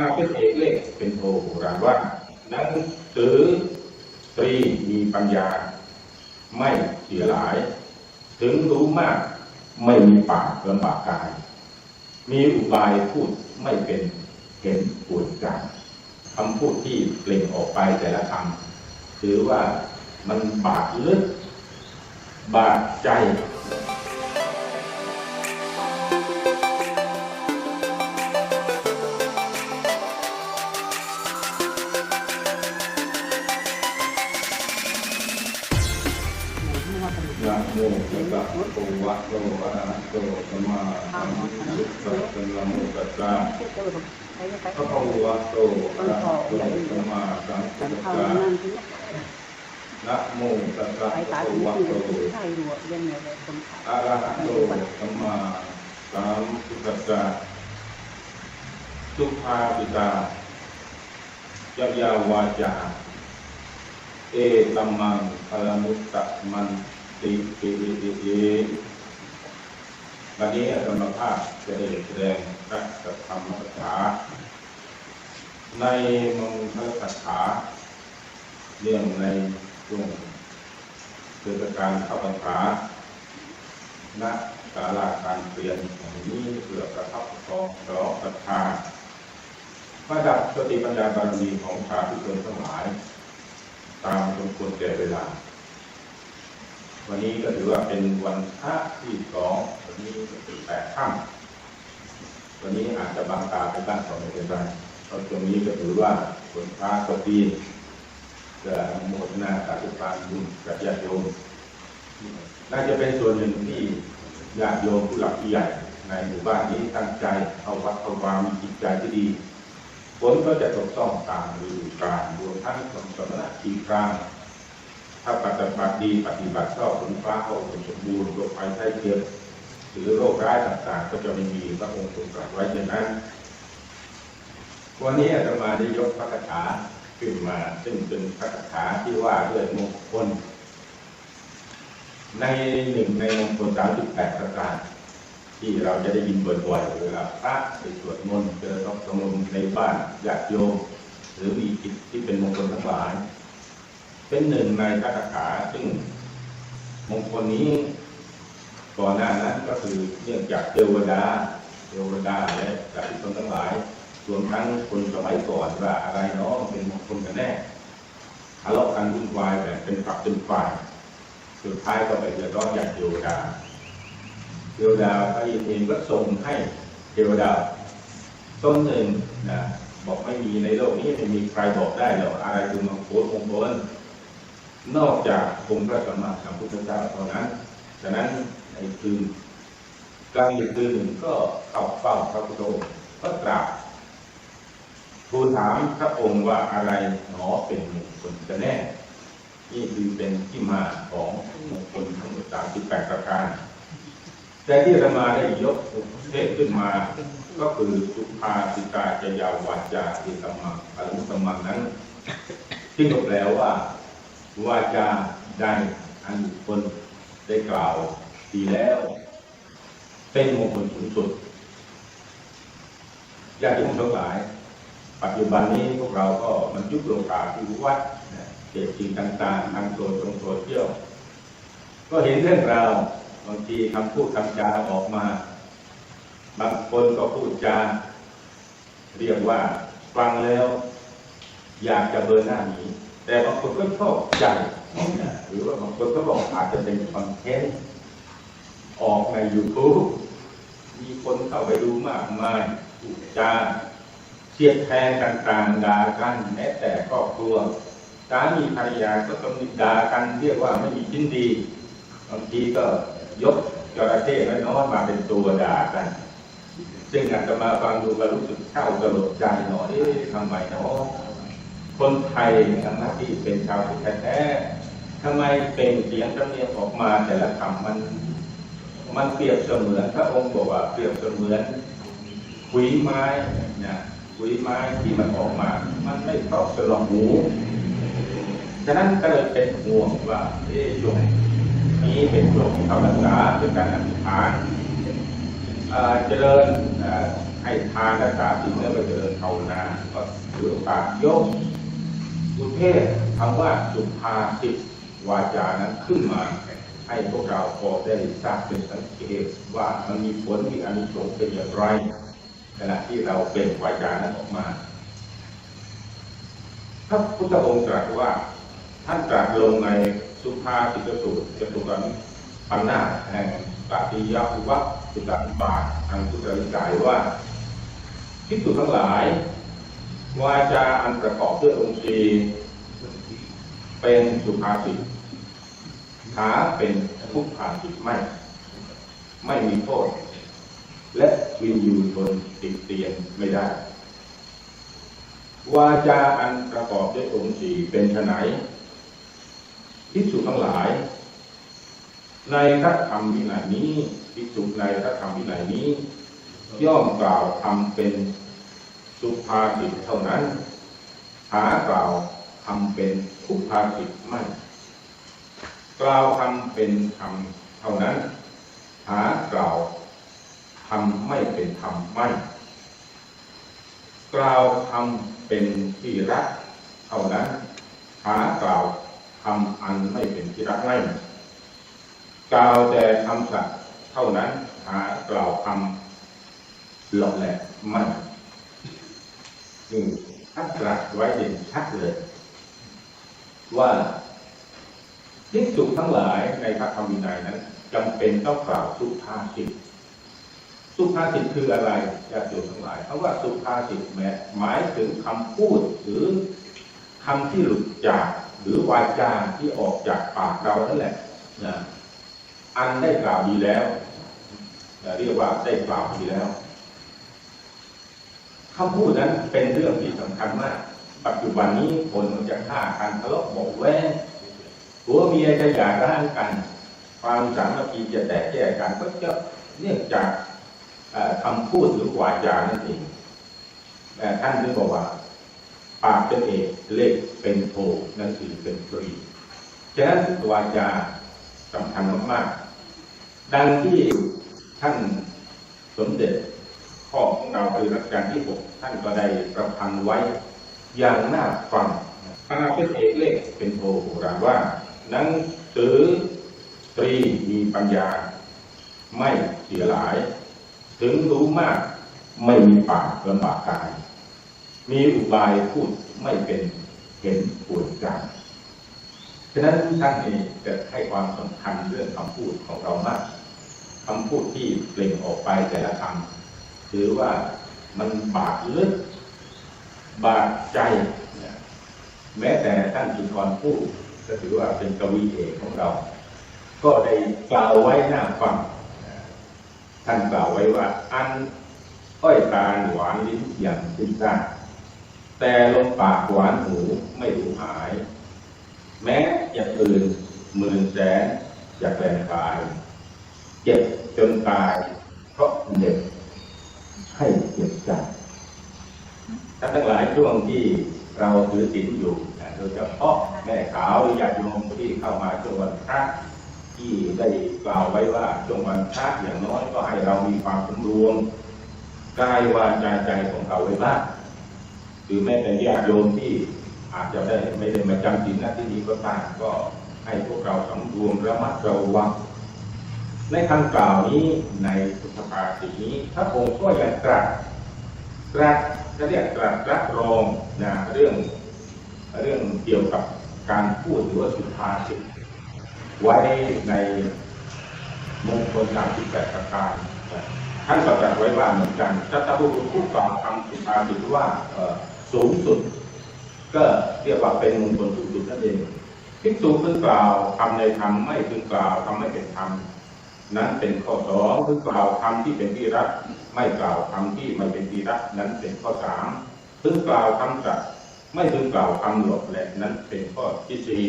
ณะเป็นเอกเลขเป็นโทราว่าหนังสือตรีมีปัญญา ไม่เสียหลาย ถึงรู้มากไม่มีปากลำบากกาย มีอุบายพูดไม่เป็นเห็นปวดใจคำพูดที่เปล่งออกไปแต่ละคำถือว่ามันบาดลึกบาดใจ โมตัสสะภะคะวะโตอะระหะโตสัมมาสัมพุทธัสสะนะโมตัสสะภะคะวะโตอะระหะโตสัมมาสัมพุทธัสสะนะโมตัสสะภะคะวะโตอะระหะโตสัมมาสัมพุทธัสสะสุภาปิตายะยาวาจา เอตัมมังพลมุตตะมัน ติเอเอเอเอวันนี้อาตมภาพจะได้แสดงพระสัทธรรมคาถาในมังคลคาถาเรื่องในช่วงเทศกาลเข้าพรรษาณศาลาการเปลี่ยนแห่งนี้เพื่อประทับทองฉลองศรัทธาประดับสติปัญญาบารมีของสาธุชนทั้งหลาย ตามสมควรแก่เวลา วันนี้ก็ถือว่าเป็นวันพระที่สองวันนี้ก็เป็นแปดค่ำวันนี้อาจจะบางตาไปบ้างก็ไม่เป็นไรเพราะตรงนี้ก็ถือว่าฝนฟ้าก็ดีจะอนุโมทนาสาธุการบุญกับญาติโยมน่าจะเป็นส่วนหนึ่งที่ญาติโยมผู้หลักผู้ใหญ่ในหมู่บ้านนี้ตั้งใจเอาวัดเอาวามีจิตใจที่ดีฝนก็จะตกต้องตามฤดูกาลรวมทั้งสมสมณะทีกลาง ถ้าปฏิบัติดีปฏิบัติชอบฝนฟ้าก็อุดมสมบูรณ์โรคภัยไข้เจ็บหรือโรคร้ายต่างๆ ก็จะไม่มีพระองค์ทรงตรัสไว้อย่างนั้น วันนี้อาตมาได้ยกพระคาถาขึ้นมาซึ่งเป็นพระคาถาที่ว่าด้วยมงคล ในหนึ่งในมงคลสามสิบแปดประการ ที่เราจะได้ยินบ่อยๆเวลาพระไปสวดมนต์เจอต้องสมนในบ้านญาติโยม หรือมีกิจที่เป็นมงคลทั้งหลาย เป็นหนึ่งในพระคาถาซึ่งมงคลนี้ก่อนหน้านั้นก็คือเนื่องจากเทวดาเทวดาและสาธุชนทั้งหลายรวมทั้งคนสมัยก่อนว่าอะไรเนาะเป็นมงคลกันแน่ทะเลาะกันวุ่นวายแบบเป็นฝักเป็นฝ่ายสุดท้ายก็ไปเดือดร้อนอย่างเทวดาเทวดาพระอินทร์เองก็ส่งให้เทวดาต้นหนึ่งนะบอกไม่มีในโลกนี้ไม่มีใครบอกได้หรอกอะไรคือมงคุดมงคล นอกจากองค์พระสัมมาสัมพุทธเจ้าเท่านั้นฉะนั้นในคืนกลางดึกคืนหนึ่งก็เข้าเฝ้าพระพุทธองค์ก็กราบทูลถามพระองค์ว่าอะไรหนอเป็นมงคลกันแน่ นี่คือเป็นที่มาของมงคลทั้งหมด38ปดประการ แต่ที่อาตมาได้ยกเทศขึ้นมา ก็คือสุภาสิตาจยาวาจาอิสมังอรุสมังนั้นที่ก็แปลว่า วาจาได้อันบุคคลได้กล่าวดีแล้ว เป็นมงคลสูงสุดญาติโยมทั้งหลาย ปัจจุบันนี้พวกเราก็มันยุคโลกาภิวัตน์นะเกิดสิ่งต่างๆทางโซเชียลโซเชียลก็เห็นเรื่องราวบางทีคำพูดคำจาออกมา บางคนก็พูดจาเรียกว่าฟังแล้ว อยากจะเบิร์หน้าหนี้ แต่บางคนก็ชอบใจหรือว่าบางคนก็บอกอาจจะเป็นคอนเทนต์ออกใน YouTube มีคนเข้าไปดูมากมายพูดจาเสียดแทงต่างๆด่ากันแม้แต่ครอบครัวสามีภรรยาก็ต้องด่ากันเรียกว่าไม่มีชิ้นดีบางทีก็ยกจระเข้น้อยมาเป็นตัวด่ากัน ซึ่งอาจจะมาฟังดูก็รู้สึกเข้าสลดใจหน่อยทำไมเนาะ คนไทยทั้งนั้นที่เป็นชาวพุทธแท้ทำไมเป็นเสียงสำเนียงออกมาแต่ละคำมัน มันเปรียบเสมือนพระองค์บอกว่าเปรียบเสมือนขุยไม้นะขุยไม้ที่มันออกมา มันไม่ตอบสนองหูฉะนั้นก็เลยเป็นห่วงว่าเอ๊ะช่วงนี้เป็นช่วงเข้าพรรษาเป็นการอธิษฐานเจริญเอ่อให้ทานรักษาศีลแล้วไปเจริญภาวนาก็ถือโอกาสยก อุเทศคำว่าสุภาษิตวาจานั้นขึ้นมา ให้พวกเราพอได้ทราบเป็นสังเกตว่ามันมีผลมีอานิสงส์เป็นอย่างไรขณะที่เราเป็นวาจานั้นออกมาพระพุทธองค์ตรัสว่าท่านตรัสลงในสุภาษิตสูตรจตุกันปัญนาแห่งปฏิยาภุวัตสุตตบาททางพุทธลิกายว่าพิสุทั้งหลาย วาจาอันประกอบด้วยองค์สีเป็นสุภาษิตหาเป็นทุกภาษิตไม่ ไม่มีโทษ และวินยูชนติดเตียนไม่ได้ วาจาอันประกอบด้วยองค์สีเป็นไฉนภิกษุทั้งหลาย ในพระธรรมวินัยนี้ภิกษุในพระธรรมวินัยนี้ ย่อมกล่าวทำเป็น สุภาษิตเท่านั้น หากล่าวทำเป็นทุภาษิตไม่ กล่าวทำเป็นธรรมเท่านั้น หากล่าวทำไม่เป็นธรรมไม่ กล่าวทำเป็นที่รักเท่านั้น หากล่าวทำอันไม่เป็นที่รักไม่กล่าวแต่คำสัตย์เท่านั้น หากล่าวคำหลอกแหลกไม่ นี่ท่านตรัสไว้เด่นชัดเลย ว่าทิกษุทั้งหลายในพระธรรมวินัยนั้นจำเป็นต้องกล่าวสุภาษิตสุภาษิตคืออะไรญาติโยมทั้งหลายเพราะว่าสุภาษิตแม้หมายถึงคำพูดหรือคำที่หลุดจากหรือวาจาที่ออกจากปากเรานั่นแหละนะอันได้กล่าวดีแล้วเรียกว่าได้กล่าวดีแล้ว คำพูดนั้นเป็นเรื่องที่สำคัญมาก ปัจจุบันนี้คนมันจะฆ่ากันทะเลาะเบอกแว้งผัวเมียจะหย่าร้างกัน ความสามัคคีจะแตกแยกกันก็จะเนื่องจากคำพูดหรือวาจานั่นเองแต่ท่านได้บอกว่า ปากเป็นเอกเลขเป็นโทนั่นคือเป็นตรีฉะนั้นวาจาสำคัญมากๆดังที่ท่านสมเด็จ พ่อของเราคือรัชกาลที่หกท่านก็ได้ประพันธ์ไว้อย่างน่าฟังคณะเป็นเอกเลขเป็นโทโบราณว่าหนังสือตรีมีปัญญา ไม่เสียหลาย ถึงรู้มากไม่มีปากลำบากกาย มีอุบายพูดไม่เป็นเห็นปวดใจฉะนั้นท่านเองจะให้ความสำคัญเรื่องคำพูดของเรามากคำพูดที่เปล่งออกไปแต่ละคำ ถือว่ามันบาดลึกบาดใจ แม้แต่ท่านสุนทรพูดก็ถือว่าเป็นกวีเอกของเรา ก็ได้กล่าวไว้หน้าฟังท่านกล่าวไว้ว่า อันอ้อยตาหวานลิ้นอย่างสิ้นซากแต่ลมปากหวานหูไม่ถูหาย แม้อย่างอื่นหมื่นแสนจะแปลงกาย เจ็บจนตายเพราะเด็ก ให้เจ็บใจท่านทั้งหลายช่วงที่เราถือศีลอยู่โดยเฉพาะแม่ขาวหรือญาติโยมที่เข้ามาช่วงวันพระที่ได้กล่าวไว้ว่าจงวันพระอย่างน้อยก็ให้เรามีความสำรวมกายวาจาใจของเราไว้บ้างหรือแม้แต่ญาติโยมที่อาจจะได้ไม่ได้มาจำศีลหน้าที่นี้ก็ตามก็ให้พวกเราสำรวมระมัดระวัง ในคำกล่าวนี้ในพุทธภาษิตนี้พระองค์ก็ยังตรัสตรัสจะเรียกตรัสรับรองนะเรื่องเรื่องเกี่ยวกับการพูดหรือว่าสุภาษิตไว้ในมงคลสามสิบแปดประการท่านก็ตรัสไว้ว่าเหมือนกันถ้าตบุรุษผู้กล่าวคำสุภาษิตว่าสูงสุด ก็เรียกว่าเป็นมงคลสูงสุดนั่นเองภิกษุพึงกล่าวคำในธรรมไม่พึงกล่าวคำไม่เป็นธรรม นั้นเป็นข้อสองพึงกล่าวคำที่เป็นที่รัก ไม่กล่าวคำที่ไม่เป็นที่รัก นั้นเป็นข้อสามพึงกล่าวคำสัตย์ไม่พึงกล่าวคำหลอกแหลกนั้นเป็นข้อที่สี่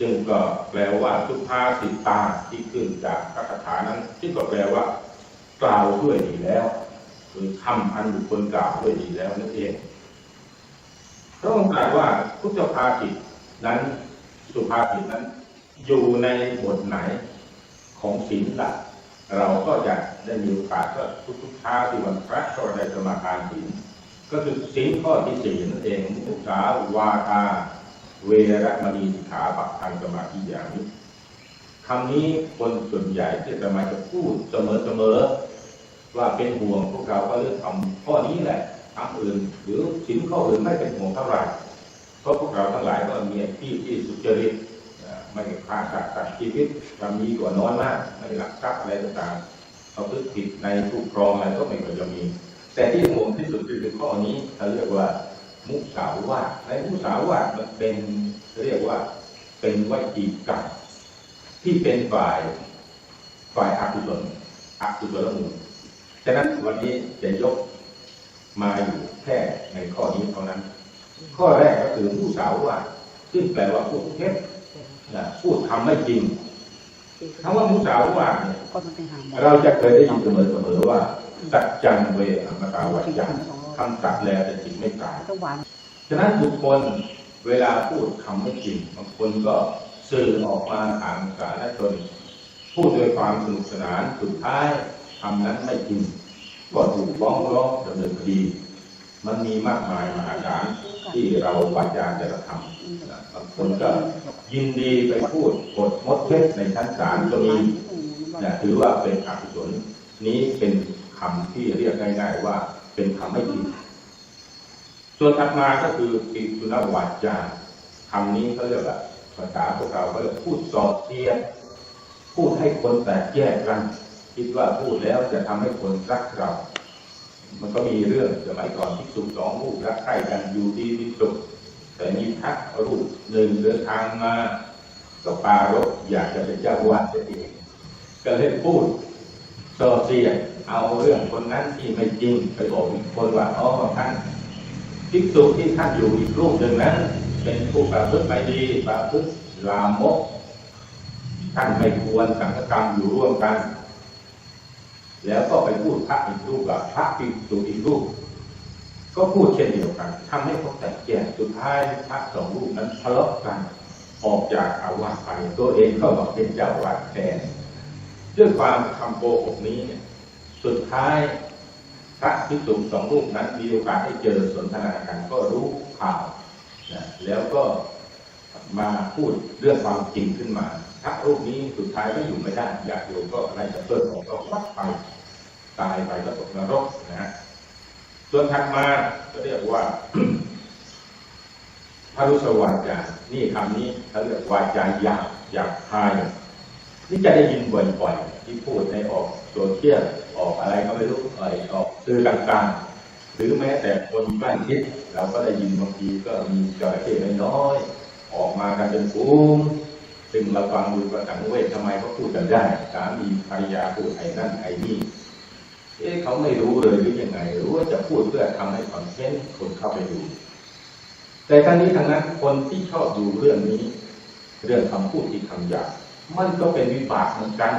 จึงก็แปลว่าสุภาษิตาที่ขึ้นจากพระคาถานั้นซึ่งก็แปลว่า กล่าวด้วยดีแล้ว คือคำอันบุคคลกล่าวด้วยดีแล้วนั่นเองพระองค์ตรัสว่าพุทธภาษิตนั้นสุภาษิตนั้น อยู่ในบทไหน ของศีลละเราก็จะได้มีโอกาสก็ทุกๆเช้าที่วันพระก็ได้สมาทานศีลก็คือศีลข้อที่สี่นั่นเองมุสาวาทาเวรมณีสิกขาปักทังสมาธิอย่างนี้คำนี้คนส่วนใหญ่ที่จะมาจะพูดเสมอๆว่าเป็นห่วงพวกเราก็เรื่องคำข้อนี้แหละคำอื่นหรือศีลข้ออื่นไม่เป็นห่วงเท่าไหร่เพราะพวกเราทั้งหลายก็มีอาชีพที่สุจริต ไม่ฆ่าสัตว์ตัดชีวิตทำมีกว่าน้อยมาก ไม่หลักทรัพย์อะไรต่างๆเขาพฤติผิดในผู้ครองอะไรก็ไม่ควรจะมี แต่ที่ห่วงที่สุดคือข้อนี้เขาเรียกว่า มุสาวาทในมุสาวาทมันเป็นเรียกว่าเป็นวจีกรรมที่เป็นฝ่ายฝ่ายอกุศลอกุศลมูลฉะนั้นวันนี้จะยกมาอยู่แค่ในข้อนี้เท่านั้น ข้อแรกก็คือมุสาวาซึ่งแปลว่าพูดเท็จ นะพูดทำไม่จริงคำว่ามุสาวาทเนี่ยก็ต้องไปหาหมอเราจะเคยได้ยินเสมอๆว่าสัจจังเวอมตาวัจจังคำสัตย์แล้วแต่จิตไม่ตายต้องหวานฉะนั้นบุคคลเวลาพูดคำไม่จริงบางคนก็สื่อออกมาทางสาธารณชนพูดด้วยความสนุกสนานสุดท้ายคำนั้นไม่จริงก็ถูกฟ้องร้องดำเนินคดี มันมีมากมายมหาศาลที่เราวาจาแต่ละคำนะบางคนก็ยินดีไปพูดกดมดเท็จในชั้นศาลก็มีนะถือว่าเป็นอกุศลนี้เป็นคำที่เรียกง่ายๆว่าเป็นคำไม่จริงส่วนถัดมาก็คือปิสุนวาจาคำนี้เขาเรียกว่าภาษาพวกเราเขาเรียกพูดสอดเสียดพูดให้คนแตกแยกกัน คิดว่าพูดแล้วจะทำให้คนรักเรา มันก็มีเรื่องสมัยก่อนที่สุขสองรูปรักใคร่กันอยู่ดีมีสุขแต่มีพระรูปหนึ่งเดินทางมาก็ปารบอยากจะเป็นเจ้าวาดเสียเองก็เลยพูดโซเสียเอาเรื่องคนนั้นที่ไม่จริงไปบอกอีกคนว่าอ๋อท่านภิกษุที่ท่านอยู่อีกรูปหนึ่งนั้น เป็นผู้ประพฤติไม่ดีประพฤติลามกท่านไม่ควรสังฆกรรมอยู่ร่วมกัน แล้วก็ไปพูดพระอีกรูปกับพระภิกษุอีกรูป ก็พูดเช่นเดียวกันทำให้เขาแตกแยกสุดท้ายพระสองรูปนั้นทะเลาะกันออกจากอาวาสไปตัวเองก็มาเป็นเจ้าวาสแทนด้วยความคำโกหกนี้เนี่ยสุดท้ายพระภิกษุสองรูปนั้นมีโอกาสได้เจอสนทนากันก็รู้ข่าวนะแล้วก็มาพูดเรื่องความจริงขึ้นมา พระรูปนี้สุดท้ายก็อยู่ไม่ได้อยากอยู่ก็อะไรจะเปิดออกก็วัดไปตายไปก็ตกนรกนะฮะส่วนถัดมาก็เรียกว่าพระรุสวาจานี่คำนี้เขาเรียกวาจาหยาบหยาบคายนี่จะได้ยินบ่อยๆที่พูดในออกโซเชียลออกอะไรก็ไม่รู้เอ่ยออกสื่อต่างๆ หรือแม้แต่คนใกล้ชิดเราก็ได้ยินบางทีก็มีจระเข้น้อยๆออกมากันเป็นฟูง ซึ่งเราฟังดูก็สังเวชทำไมเขาพูดกันได้สามีภรรยาพูดไอ้นั่นไอ้นี่เอ๊ะเขาไม่รู้เลยหรือยังไง หรือว่าจะพูดเพื่อทำให้คอนเทนต์คนเข้าไปดู แต่ทั้งนี้ทั้งนั้นคนที่ชอบดูเรื่องนี้ เรื่องคำพูดที่คำหยาบมันก็เป็นวิบากเหมือนกัน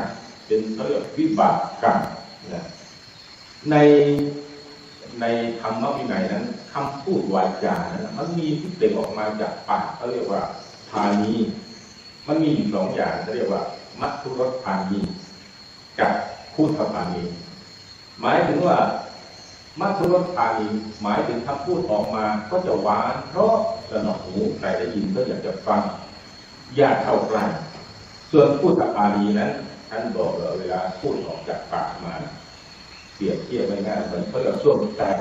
เป็นเขาเรียกวิบากกรรมนะในในธรรมวินัยนั้นคำพูดวาจานั้นมันมีที่เปล่งออกมาจากปากเขาเรียกว่าพานี มันมีอยู่สองอย่างเขาเรียกว่ามัทุรสพานีกับพูดพานีหมายถึงว่ามัทุรสพานีหมายถึงคำพูดออกมาก็จะหวานเพราะสนองหูใครได้ยินก็อยากจะฟังญาติเข้าใกล้ส่วนพูดพานีนั้นท่านบอกว่าเวลาพูดออกจากปากมาเปรียบเทียบง่ายๆเหมือนเขาเรียกช่วงแต่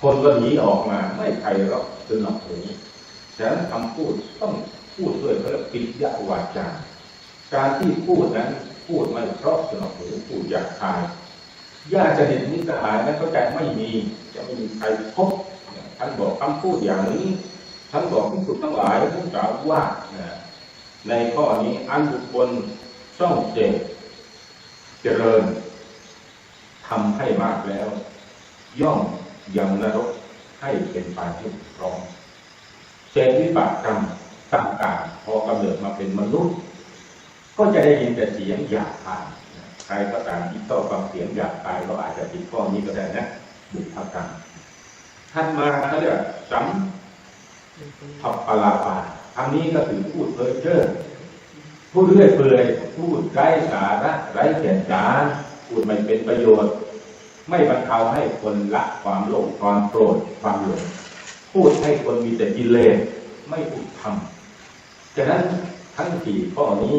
คนก็หนีออกมาไม่ใครหรอกสนองหูฉะนั้นคำพูดต้อง พูดด้วยเขาเรียกปิยาวาจาการที่พูดนั้นพูดไม่เพราะสนอหูพูดอยากคายญาติสนิทมิตรสหายนั้นก็จะไม่มีจะไม่มีใครพบท่านบอกคำพูดอย่างนี้ท่านบอกที่สุดทั้งหลายผู้กล่าวว่าในข้อนี้อันบุคคลช่องเจตเจริญทำให้มากแล้ว ย่อมยังนรกให้เป็นไปให้พร้อมเศษวิบากกรรม ต่างๆพอกำเนิดมาเป็นมนุษย์ ก็จะได้ยินแต่เสียงหยาบคายใครก็ตามที่ต้องฟังเสียงหยาบคายเราอาจจะติดข้อนี้ก็ได้นะบุพกรรมท่านมาเขาเรียกสัมผัปปลาปาคำนี้ก็คือพูดเพ้อเจ้อพูดเรื่อยเปื่อยพูดไร้สาระไร้แก่นสารพูดไม่เป็นประโยชน์ ไม่บรรเทาให้คนละความโลภความโกรธความหลงพูดให้คนมีแต่กิเลสไม่พูดธรรม ฉะนั้นทั้งสี่ข้อนี้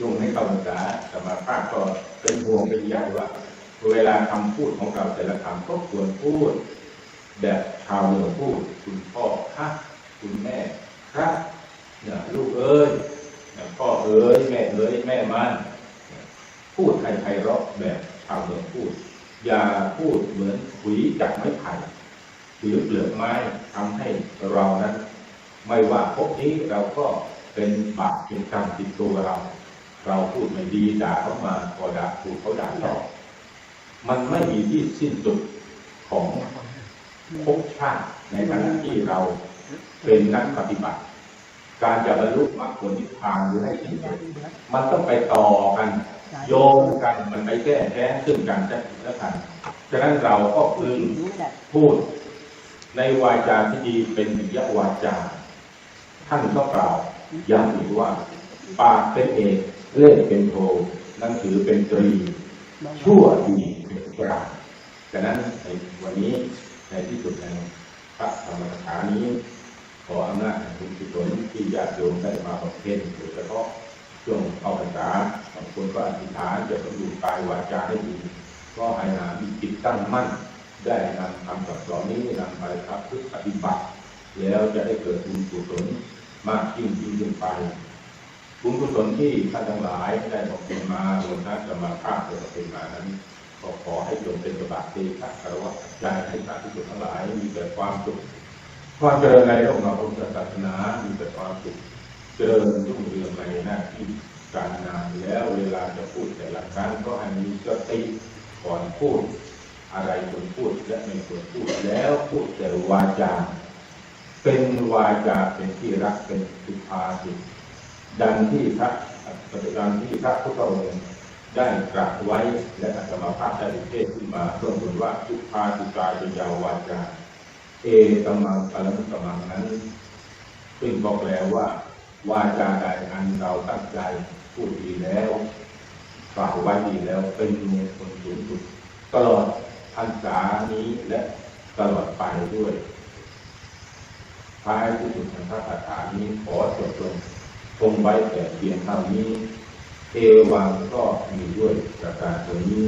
ยงให้เข้าพรรษาสมาภาพก็เป็นห่วงเป็นใยว่า เวลาคำพูดของเราแต่ละคำก็ควรพูด แบบชาวเมือพูด คุณพ่อคะคุณแม่ครับเนี่ยลูกเอ้ยเนี่ยพ่อเอ้ยแม่เอ้ยแม่มันพูดไทยๆเราะแบบชาวเมือพูด อย่าพูดเหมือนขุยจากไม้ไผ่หรือเปลือกไม้ทำให้เรานั้น ไม่ว่าพบนี้เราก็ เป็นบาปเป็นกรรมติดตัวเรา เราพูดไม่ดีด่าเขามาพอด่าถูกเขาด่าตอบมันไม่มีที่สิ้นสุดของภพชาติในขณะที่เราเป็นนักปฏิบัติ การจะบรรลุมรรคผลนิพพานหรือให้ถึงมันต้องไปต่อกัน โยงกันมันไปแก้แค้นซึ่งกันและกันฉะนั้นเราก็พึงพูดในวาจาที่ดีเป็นปิยวาจา ท่านก็กล่าว ย้ำอีกว่า ปากเป็นเอกเล่นเป็นโทหนังสือเป็นตรี ชั่วดีเป็นกลางฉะนั้นในวันนี้ในที่สุดแห่งพระธรรมสถานี้ขออำนาจแห่งคุณกุศลที่ญาติโยมได้มาบำเพ็ญโดยเฉพาะช่วงเข้าพรรษาบางคนก็อธิษฐานจะบรรลุกายวาจาให้ดีก็ให้หามีจิตตั้งมั่น ได้นำคำสอนนี้นำไปครับพึ่ปฏิบัติ แล้วจะได้เกิดบุญกุศล มากยิ่งยิ่งขึ้นไปบุญกุศลที่ท่านทั้งหลายได้บำเพ็ญมารวมทั้งจะมาภาคจะบำเพ็ญมานั้นก็ขอให้โยมเป็นประบาตเตชะคารวะใจให้สาธุชนทั้งหลายมีแต่ความสุขความเจริญในองค์พระพุทธศาสนา มีแต่ความสุขเจริญรุ่งเรืองในหน้าที่การงานแล้วเวลาจะพูดแต่ละครั้งก็ให้มีสติก่อนพูด อะไรควรพูดและไม่ควรพูดแล้วพูดแต่วาจา เป็นวาจาเป็นที่รักเป็นสุภาษิตดังที่พระปฏิการที่พระพุทธองค์ได้ตรัสไว้และอาตมาภาพได้เทศขึ้นมาเพื่อคุณว่าสุภาษิตาเป็นยาววาจา เอตมังปรมุตตมังนั้นซึ่งบอกแล้วว่า วาจาใดอันเราตั้งใจพูดดีแล้วกล่าวไว้ดีแล้วเป็นมงคลสูงสุดตลอดพรรษานี้และตลอดไปด้วย ท้ายที่สุดแห่งพระคาถานี้ขอจบลงคงไว้แต่เพียงเท่านี้ เอวังก็มีด้วยประการตัวนี้